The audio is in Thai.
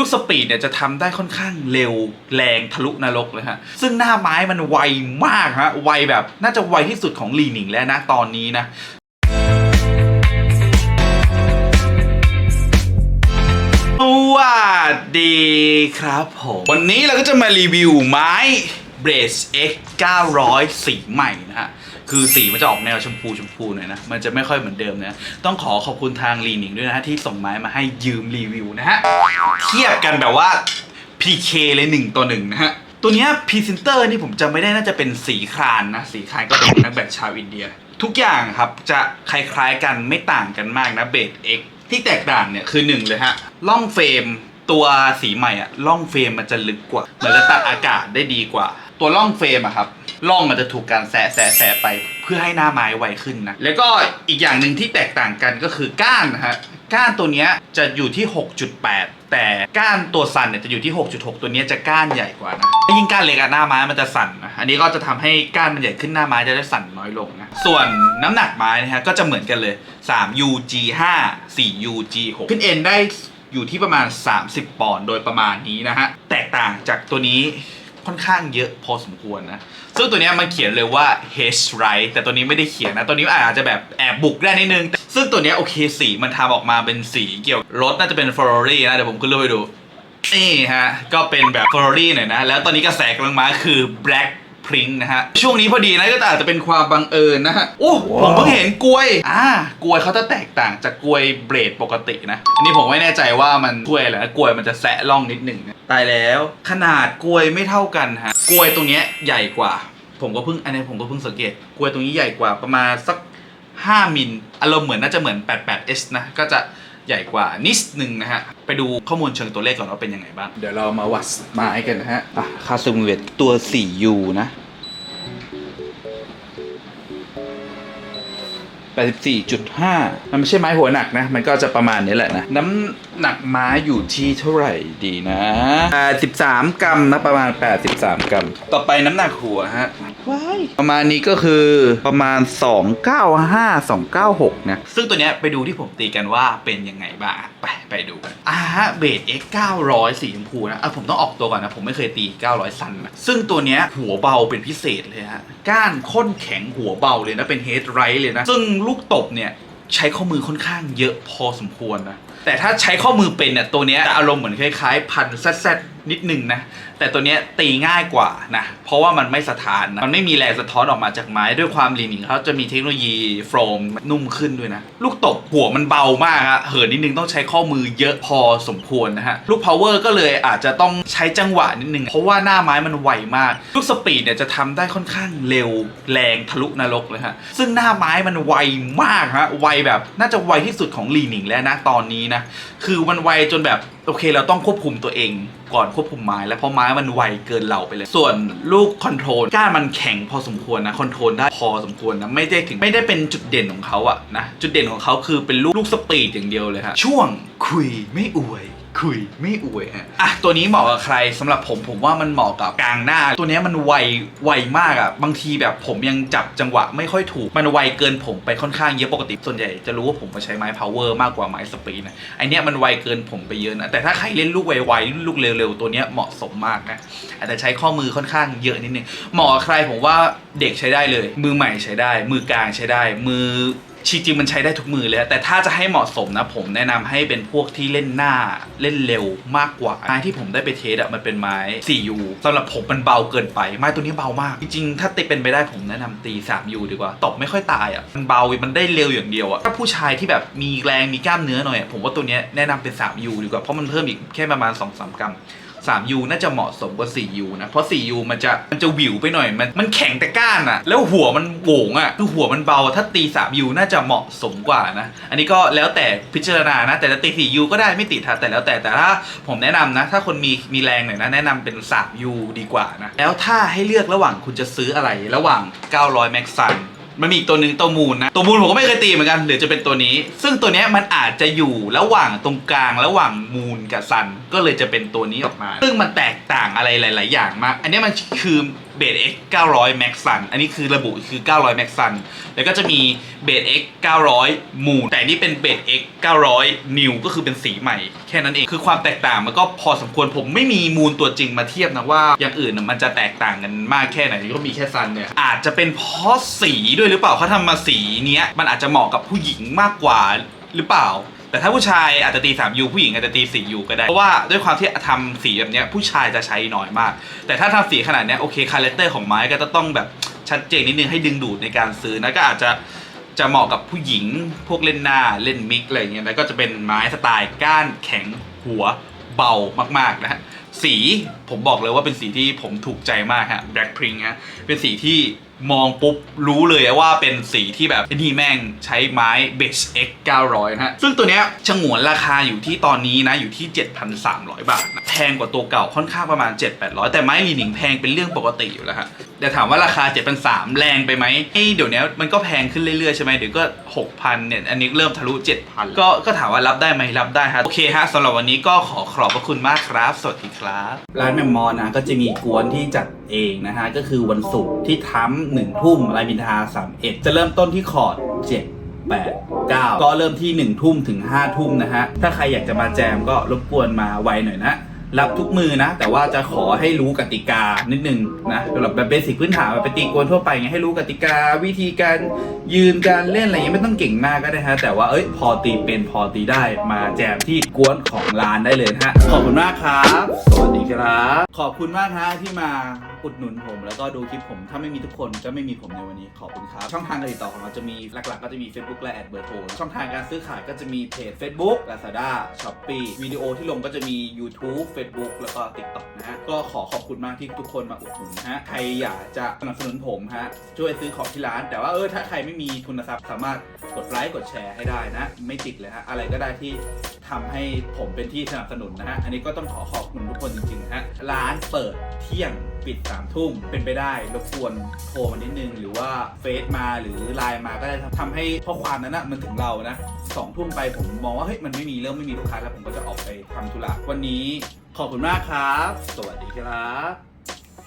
ลูกสปีดเนี่ยจะทำได้ค่อนข้างเร็วแรงทะลุนรกเลยฮะ ซึ่งหน้าไม้มันไวมากฮะ ไวแบบน่าจะไวที่สุดของลีหนิงแล้วนะ ตอนนี้นะสวัสดีครับผม วันนี้เราก็จะมารีวิวไม้ Brace X 900 สีใหม่นะฮะ คือสีมันจะออกแนวชมพูชมพูหน่อยนะ มันจะไม่ค่อยเหมือนเดิมนะ ต้องขอขอบคุณทางลีนิงด้วยนะฮะที่ส่งไม้มาให้ยืมรีวิวนะฮะ เทียบกันแบบว่า PK เลยหนึ่งต่อหนึ่งนะฮะ ตัวเนี้ยพรีเซนเตอร์นี่ผมจำไม่ได้น่าจะเป็นสีครานนะ สีครานก็เป็นนักแบบชาวอินเดีย ทุกอย่างครับจะคล้ายๆกันไม่ต่างกันมากนะเบส X ที่แตกต่างเนี่ยคือหนึ่งเลยฮะล่องเฟรมตัวสีใหม่อะล่องเฟรมมันจะลึกกว่า เหมันจะตัดอากาศได้ดีกว่า ตัวล่องเฟรมอะครับ ล่องมันจะถูกการแสะแสะแสะไปเพื่อให้หน้าไม้ไวขึ้นนะ แล้วก็อีกอย่างหนึ่งที่แตกต่างกันก็คือก้านนะฮะก้านตัวเนี้ยจะอยู่ที่ 6.8 แต่ก้านตัวสั่นเนี่ยจะอยู่ที่ 6.6 ตัวเนี้ยจะก้านใหญ่กว่านะยิ่งก้านเล็กอะหน้าไม้มันจะสั่นนะอันนี้ก็จะทำให้ก้านมันใหญ่ขึ้นหน้าไม้จะได้สั่นน้อยลงนะส่วนน้ำหนักไม้นะฮะก็จะเหมือนกันเลย 3 UG 5 4 UG 6ขึ้นเอ็นได้อยู่ที่ประมาณ 30 ปอนด์โดยประมาณนี้นะฮะแตกต่างจากตัวนี้ ค่อนข้างเยอะพอสมควรนะ ซึ่งตัวนี้มันเขียนเลยว่า H right แต่ตัวนี้ไม่ได้เขียนนะ ตัวนี้อาจจะแบบแอบบุกได้นิดนึง ซึ่งตัวนี้โอเคสีมันทำออกมาเป็นสีเกี่ยวรถน่าจะเป็น Ferrari นะ เดี๋ยวผมขึ้นรูปให้ดู นี่ฮะ ก็เป็นแบบ Ferrari หน่อยนะ แล้วตอนนี้กระแสกำลังมาคือ Black Print นะฮะ ช่วงนี้พอดีนะก็อาจจะเป็นความบังเอิญนะฮะโอ้ผมเพิ่งเห็นกลวย อ่ากลวยเขาจะแตกต่างจากกลวยเบรดปกตินะ อันนี้ผมไม่แน่ใจว่ามันกลวยอะไรนะกลวยมันจะแสะล่องนิดหนึ่งนะตายแล้ว ขนาดกลวยไม่เท่ากันฮะกลวยตรงเนี้ยใหญ่กว่า ผมก็เพิ่งอันนี้ผมก็เพิ่งสังเกตกลวยตรงนี้ใหญ่กว่าประมาณสัก 5มิลอารมณ์เหมือนน่าจะเหมือน 88S นะก็จะ ใหญ่กว่านิดนึงนะฮะ ไปดูข้อมูลเชิงตัวเลขก่อนว่าเป็นยังไงบ้าง เดี๋ยวเรามาวัดไม้กันนะฮะอะค่าซูมเวทตัว 4U นะ 84.5 มันไม่ใช่ไม้หัวหนักนะ มันก็จะประมาณนี้แหละนะ น้ำหนักไม้อยู่ที่เท่าไหร่ดีนะ83กรัมนะประมาณ 83 กรัม ต่อไปน้ำหนักหัวฮะ ว้ายประมาณนี้ก็คือประมาณ 295 296นะซึ่งตัวเนี้ยไปดูที่ผมตีกันว่าเป็นยังไงบ้างไปไปดูกันอ่าฮะเบส X 900สีชมพูนะอะผมต้องออกตัวก่อนนะ ผมไม่เคยตี 900 ซันนะซึ่งตัวเนี้ยหัวเบาเป็นพิเศษเลยฮะก้านค้นแข็งหัวเบาเลยนะ เป็นเฮดไรท์เลยนะ ซึ่งลูกตบเนี่ยใช้ข้อมือค่อนข้างเยอะพอสมควรนะแต่ถ้าใช้ข้อมือเป็นเนี่ยตัวเนี้ยจะอารมณ์เหมือนคล้ายๆพันแซดๆ นิดนึงนะ แต่ตัวเนี้ยตีง่ายกว่านะ เพราะว่ามันไม่สะท้านนะมันไม่มีแรงสะท้อนออกมาจากไม้ ด้วยความลีนิงเขาจะมีเทคโนโลยีโฟมนุ่มขึ้นด้วยนะ ลูกตบหัวมันเบามากฮะเหินนิดนึงต้องใช้ข้อมือเยอะพอสมควรนะฮะ ลูก power ก็เลยอาจจะต้องใช้จังหวะนิดนึง เพราะว่าหน้าไม้มันไวมาก ลูกสปีดเนี่ยจะทำได้ค่อนข้างเร็วแรงทะลุนรกเลยฮะ ซึ่งหน้าไม้มันไวมากฮะ ไวแบบน่าจะไวที่สุดของลีนิงแล้วนะตอนนี้นะ คือมันไวจนแบบ โอเคเราต้องควบคุมตัวเองก่อนควบคุมไม้ แล้วเพราะไม้มันไวเกินเราไปเลย ส่วนลูกคอนโทรลก้านมันแข็งพอสมควรนะคอนโทรลได้พอสมควรนะไม่ได้ถึงไม่ได้เป็นจุดเด่นของเขาอะนะจุดเด่นของเขาคือเป็นลูกลูกสปีดอย่างเดียวเลยฮะช่วงคุยไม่อวย คุยไม่อวยฮะอะตัวนี้เหมาะกับใครสำหรับผมผมว่ามันเหมาะกับกลางหน้า ตัวเนี้ยมันไวไวมากอะบางทีแบบผมยังจับจังหวะไม่ค่อยถูกมันไวเกินผมไปค่อนข้างเยอะปกติส่วนใหญ่จะรู้ว่าผมมาใช้ไม้ power มากกว่าไม้สปีดนะไอเนี้ยมันไวเกินผมไปเยอะนะแต่ถ้าใครเล่นลูกไวๆลูกเร็วๆตัวเนี้ยเหมาะสมมากนะอาจจะใช้ข้อมือค่อนข้างเยอะนิดนึงเหมาะกับใครผมว่าเด็กใช้ได้เลย มือใหม่ใช้ได้ มือกลางใช้ได้ มือ จริงมันใช้ได้ทุกมือเลยแต่ถ้าจะให้เหมาะสมนะ ผมแนะนำให้เป็นพวกที่เล่นหน้าเล่นเร็วมากกว่าไม้ที่ผมได้ไปเทสอะมันเป็นไม้ 4U สำหรับผมมันเบาเกินไป ไม้ตัวนี้เบามาก จริงๆ ถ้าตีเป็นไปได้ผมแนะนำตี 3U ดีกว่าตบไม่ค่อยตายอะมันเบามันได้เร็วอย่างเดียวอะถ้าผู้ชายที่แบบมีแรงมีกล้ามเนื้อหน่อยผมว่าตัวนี้แนะนำเป็น 3U ดีกว่าเพราะมันเพิ่มอีกแค่ประมาณ2-3กรัม 3U น่าจะเหมาะสมกว่า 4U นะ เพราะ 4U มันจะมันจะหวิวไปหน่อย มันมันแข็งแต่ก้านอะแล้วหัวมันโหวงอะคือหัวมันเบาถ้าตี 3U น่าจะเหมาะสมกว่านะ อันนี้ก็แล้วแต่พิจารณานะ แต่จะตี 4U ก็ได้ไม่ติดฮะแต่แล้วแต่แต่ถ้าผมแนะนำนะ ถ้าคนมีมีแรงหน่อยนะแนะนำเป็น 3U ดีกว่านะแล้วถ้าให้เลือกระหว่างคุณจะซื้ออะไรระหว่าง 900 Max Sun มันมีอีกตัวหนึ่งตัวมูลนะ ตัวมูลผมก็ไม่เคยตีเหมือนกันหรือจะเป็นตัวนี้ ซึ่งตัวนี้มันอาจจะอยู่ระหว่างตรงกลางระหว่างมูลกับซันก็เลยจะเป็นตัวนี้ออกมา ซึ่งมันแตกต่างอะไรหลาย ๆ อย่างมาก อันนี้มันคือเบส X 900 Max Sun อันนี้คือระบุคือ 900 Max Sun แล้วก็จะมีเบส X 900 Moon แต่นี่เป็นเบส X 900 New ก็คือเป็นสีใหม่ แค่นั้นเอง คือความแตกต่างมันก็พอสมควร ผมไม่มีมูลตัวจริงมาเทียบนะว่า อย่างอื่นมันจะแตกต่างกันมากแค่ไหนก็มีแค่ซันเนี่ยอาจจะเป็นเพราะสีด้วยหรือเปล่าเขาทำมาสีเนี้ยมันอาจจะเหมาะกับผู้หญิงมากกว่าหรือเปล่า แต่ถ้าผู้ชายอาจจะตี3ยูผู้หญิงอาจจะตี4ยูก็ได้ เพราะว่าด้วยความที่ทำสีแบบเนี้ยผู้ชายจะใช้น้อยมาก แต่ถ้าทำสีขนาดเนี้ยโอเคคาแรคเตอร์ของไม้ก็จะต้องแบบชัดเจนนิดนึงให้ดึงดูดในการซื้อนะก็อาจจะจะเหมาะกับผู้หญิงพวกเล่นหน้าเล่นมิกอะไรอย่างเงี้ยแล้วก็จะเป็นไม้สไตล์ก้านแข็งหัวเบามากๆนะฮะ สีผมบอกเลยว่าเป็นสีที่ผมถูกใจมากฮะ Black Pink ฮะ เป็นสีที่มองปุ๊บ รู้เลยว่าเป็นสีที่แบบไอ้นี่แม่งใช้ไม้ Base X 900นะฮะ ซึ่งตัวเนี้ยฉงวนราคาอยู่ที่ตอนนี้นะ อยู่ที่ 7,300 บาทนะแพงกว่าตัวเก่าค่อนข้างประมาณ 7-800 แต่ไม้ลีหนิงแพงเป็นเรื่องปกติอยู่แล้วฮะแต่ถามว่าราคา 7,300 แรงไปไหมเอ้เดี๋ยวนี้มันก็แพงขึ้นเรื่อยๆใช่ไหมเดี๋ยวก็ 6,000 เนี่ย อันนี้เริ่มทะลุ 7,000 ก็ก็ถามว่ารับได้ไหมรับได้ฮะโอเคฮะสำหรับวันนี้ก็ขอขอบพระคุณมากครับ สวัสดีครับร้านแมมมอนนะก็จะมีกวนที่จัดเองนะฮะ ก็คือวันศุกร์ที่ทั้มหนึ่งทุ่มรายบินทาสามเอ็ดจะเริ่มต้นที่คอร์ดเจ็ดแปดเก้าก็เริ่มที่หนึ่งทุ่มถึงห้าทุ่มนะฮะ ถ้าใครอยากจะมาแจมก็รบกวนมาไวหน่อยนะ รับทุกมือนะ แต่ว่าจะขอให้รู้กติกานิดนึงนะสำหรับแบบเบสิกพื้นฐานแบบไปตีกวนทั่วไปไงให้รู้กติกาวิธีการยืนการเล่นอะไรอย่างเงี้ยไม่ต้องเก่งมากก็ได้ฮะแต่ว่าเอ้ยพอตีเป็นพอตีได้มาแจมที่กวนของร้านได้เลยฮะขอบคุณมากครับ สวัสดีครับ ขอบคุณมากฮะที่มาอุดหนุนผม แล้วก็ดูคลิปผม ถ้าไม่มีทุกคนก็ไม่มีผมในวันนี้ขอบคุณครับ ช่องทางการติดต่อของเราจะมีหลักๆ ก็จะมี Facebook และแอดเบอร์โทรช่องทางการซื้อขายก็จะมีเพจ Facebook Lazada Shopee วิดีโอที่ลงก็จะมี YouTube Facebook แล้วก็ TikTok นะฮะก็ขอขอบคุณมากที่ทุกคนมาอุดหนุนนะฮะใครอยากจะสนับสนุนผมฮะช่วยซื้อของที่ร้าน แต่ว่าเออถ้าใครไม่มีทุนทรัพย์สามารถกดไลค์กดแชร์ให้ได้นะ ไม่ติดเลยฮะอะไรก็ได้ที่ทำให้ผมเป็นที่สนับสนุนนะฮะ อันนี้ก็ต้องขอขอบคุณทุกคนจริงๆฮะ ร้านเปิดเที่ยง ปิดสามทุ่มเป็นไปได้รบกวนโทรมานิดนึง หรือว่าเฟซมาหรือไลน์มาก็ได้ทำให้ข้อความนั้นนะมันถึงเรานะสองทุ่มไปผมมองว่าเฮ้ยมันไม่มีเริ่มไม่มีลูกค้าแล้วผมก็จะออกไปทำธุระวันนี้ขอบคุณมากครับ สวัสดีครับ